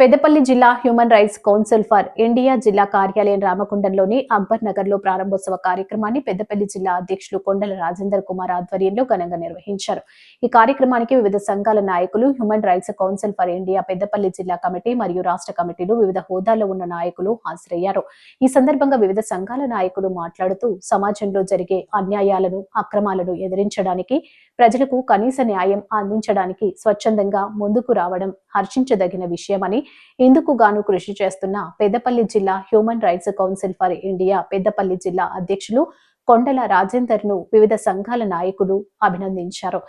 పెద్దపల్లి జిల్లా human rights council for India జిల్లా కార్యాలయం రామకుండంలోని అక్బర్ నగర్లో ప్రారంభోత్సవ కార్యక్రమాన్ని పెద్దపల్లి జిల్లా అధ్యక్షులు కొండల రాజేందర్ కుమార్ ఆధ్వర్యంలో ఘనంగా నిర్వహించారు. ఈ కార్యక్రమానికి వివిధ సంఘాల నాయకులు human rights council for India Peddapalli జిల్లా కమిటీ మరియు రాష్ట్ర కమిటీలు వివిధ హోదాల్లో ఉన్న నాయకులు హాజరయ్యారు. ఈ సందర్భంగా వివిధ సంఘాల నాయకులు మాట్లాడుతూ సమాజంలో జరిగే అన్యాయాలను అక్రమాలను ఎదిరించడానికి ప్రజలకు కనీస న్యాయం అందించడానికి స్వచ్ఛందంగా ముందుకు రావడం హర్షించదగిన విషయమని ఇందుకు గాను కృషి చేస్తున్న పెద్దపల్లి జిల్లా human rights council for India Peddapalli జిల్లా అధ్యక్షులు కొండల రాజేందర్ను వివిధ సంఘాల నాయకులు అభినందించారు.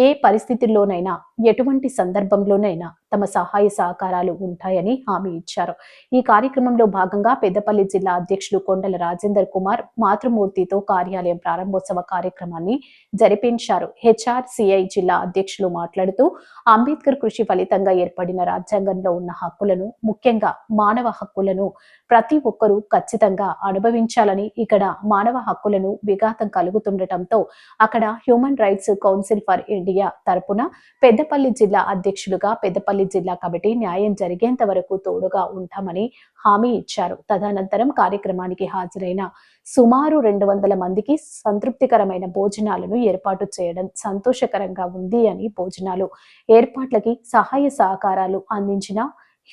ఏ పరిస్థితుల్లోనైనా ఎటువంటి సందర్భంలోనైనా తమ సహాయ సహకారాలు ఉంటాయని హామీ ఇచ్చారు. ఈ కార్యక్రమంలో భాగంగా పెద్దపల్లి జిల్లా అధ్యక్షులు కొండల రాజేందర్ కుమార్ మాతృమూర్తితో కార్యాలయం ప్రారంభోత్సవ కార్యక్రమాన్ని జరిపించారు. హెచ్ఆర్సిఐ జిల్లా అధ్యక్షులు మాట్లాడుతూ అంబేద్కర్ కృషి ఫలితంగా ఏర్పడిన రాజ్యాంగంలో ఉన్న హక్కులను ముఖ్యంగా మానవ హక్కులను ప్రతి ఒక్కరూ ఖచ్చితంగా అనుభవించాలని ఇక్కడ మానవ హక్కులను విఘాతం కలుగుతుండటంతో అక్కడ human rights council for India తరపున పెద్దపల్లి జిల్లా అధ్యక్షులుగా పెద్దపల్లి జిల్లా కమిటీ న్యాయం జరిగేంత వరకు తోడుగా ఉంటామని హామీ ఇచ్చారు. తదనంతరం కార్యక్రమానికి హాజరైన సుమారు రెండు వందల మందికి సంతృప్తికరమైన భోజనాలను ఏర్పాటు చేయడం సంతోషకరంగా ఉంది అని భోజనాలు ఏర్పాట్లకి సహాయ సహకారాలు అందించిన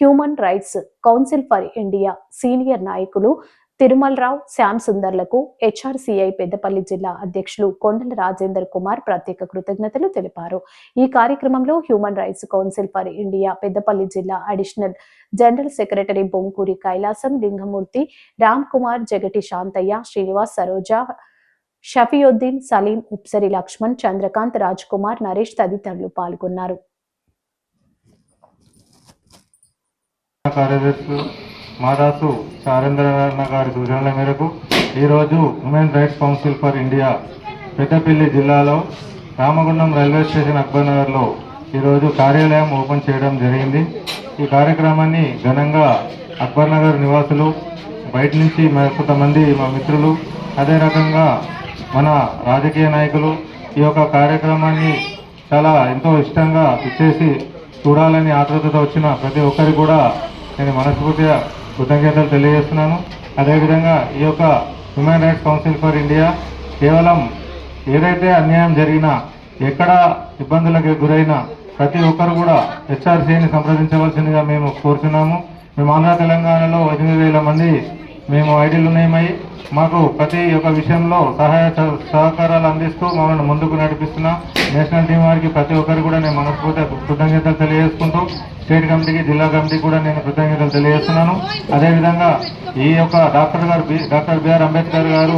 human rights council for India senior నాయకులు తిరుమలరావు శ్యామ్ సుందర్లకు హెచ్ఆర్సీఐ పెద్దపల్లి జిల్లా అధ్యక్షులు కొండల రాజేందర్ కుమార్ ప్రత్యేక కృతజ్ఞతలు తెలిపారు. ఈ కార్యక్రమంలో human rights council for India Peddapalli జిల్లా additional general secretary Bonkuri Kailasam Lingamurthy Ram Kumar Jagati Shantaiah Srinivas Saroja Shafiuddin Salim Upsari Laxman Chandrakant Raj Kumar Naresh తదితరులు పాల్గొన్నారు. మాదాసు చారేంద్రనారాయణ గారి సూచనల మేరకు ఈరోజు women rights council for India Peddapalli జిల్లాలో Ramagundam railway station Akbar నగర్లో ఈరోజు కార్యాలయం ఓపెన్ చేయడం జరిగింది. ఈ కార్యక్రమాన్ని ఘనంగా అక్బర్ నగర్ నివాసులు బయట నుంచి కొంతమంది మా మిత్రులు అదే రకంగా మన రాజకీయ నాయకులు ఈ యొక్క కార్యక్రమాన్ని చాలా ఎంతో ఇష్టంగా ఇచ్చేసి చూడాలని ఆతృతతో వచ్చిన ప్రతి ఒక్కరికి కూడా నేను మనస్ఫూర్తిగా కృతజ్ఞతలు తెలియజేస్తున్నాను. అదేవిధంగా ఈ యొక్క human rights council for India కేవలం ఏదైతే అన్యాయం జరిగినా ఎక్కడ ఇబ్బందులకు గురైనా ప్రతి ఒక్కరు కూడా హెచ్ఆర్సీని సంప్రదించవలసిందిగా మేము కోరుచున్నాము. మేము ఆంధ్ర తెలంగాణలో ఎనిమిది వేల మంది మేము ఐడీలు నియమై మాకు ప్రతి ఒక్క విషయంలో సహాయ సహకారాలు అందిస్తూ మమ్మల్ని ముందుకు నడిపిస్తున్న నేషనల్ టీం వారికి ప్రతి ఒక్కరికి కూడా నేను మనస్ఫూర్తిగా కృతజ్ఞతలు తెలియజేసుకుంటూ స్టేట్ కమిటీకి జిల్లా కమిటీకి కూడా నేను కృతజ్ఞతలు తెలియజేస్తున్నాను. అదేవిధంగా ఈ యొక్క డాక్టర్ గారు బి డాక్టర్ బిఆర్ అంబేద్కర్ గారు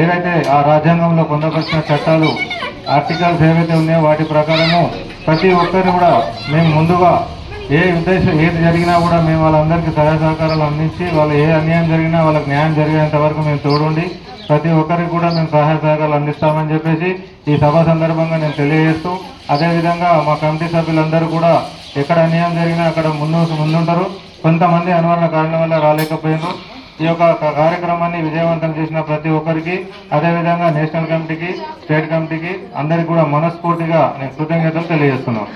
ఏదైతే ఆ రాజ్యాంగంలో పొందపరిచిన చట్టాలు ఆర్టికల్స్ ఏవైతే ఉన్నాయో వాటి ప్రకారము ప్రతి ఒక్కరిని కూడా మేము ముందుగా ఏ ఉద్దేశం ఏది జరిగినా కూడా మేము వాళ్ళందరికీ సహాయ సహకారాలు అందించి వాళ్ళు ఏ అన్యాయం జరిగినా వాళ్ళకి న్యాయం జరిగేంత వరకు మేము తోడుండి ప్రతి ఒక్కరికి కూడా మేము సహాయ సహకారాలు అందిస్తామని చెప్పేసి ఈ సభ సందర్భంగా నేను తెలియజేస్తూ అదేవిధంగా మా కమిటీ సభ్యులందరూ కూడా ఎక్కడ అన్యాయం జరిగినా అక్కడ ముందు ముందుంటారు. కొంతమంది అనువరణ కారణం వల్ల రాలేకపోయారు ఈ యొక్క కార్యక్రమాన్ని విజయవంతం చేసిన ప్రతి ఒక్కరికి అదేవిధంగా నేషనల్ కమిటీకి స్టేట్ కమిటీకి అందరికీ కూడా మనస్ఫూర్తిగా నేను కృతజ్ఞతలు తెలియజేస్తున్నాను.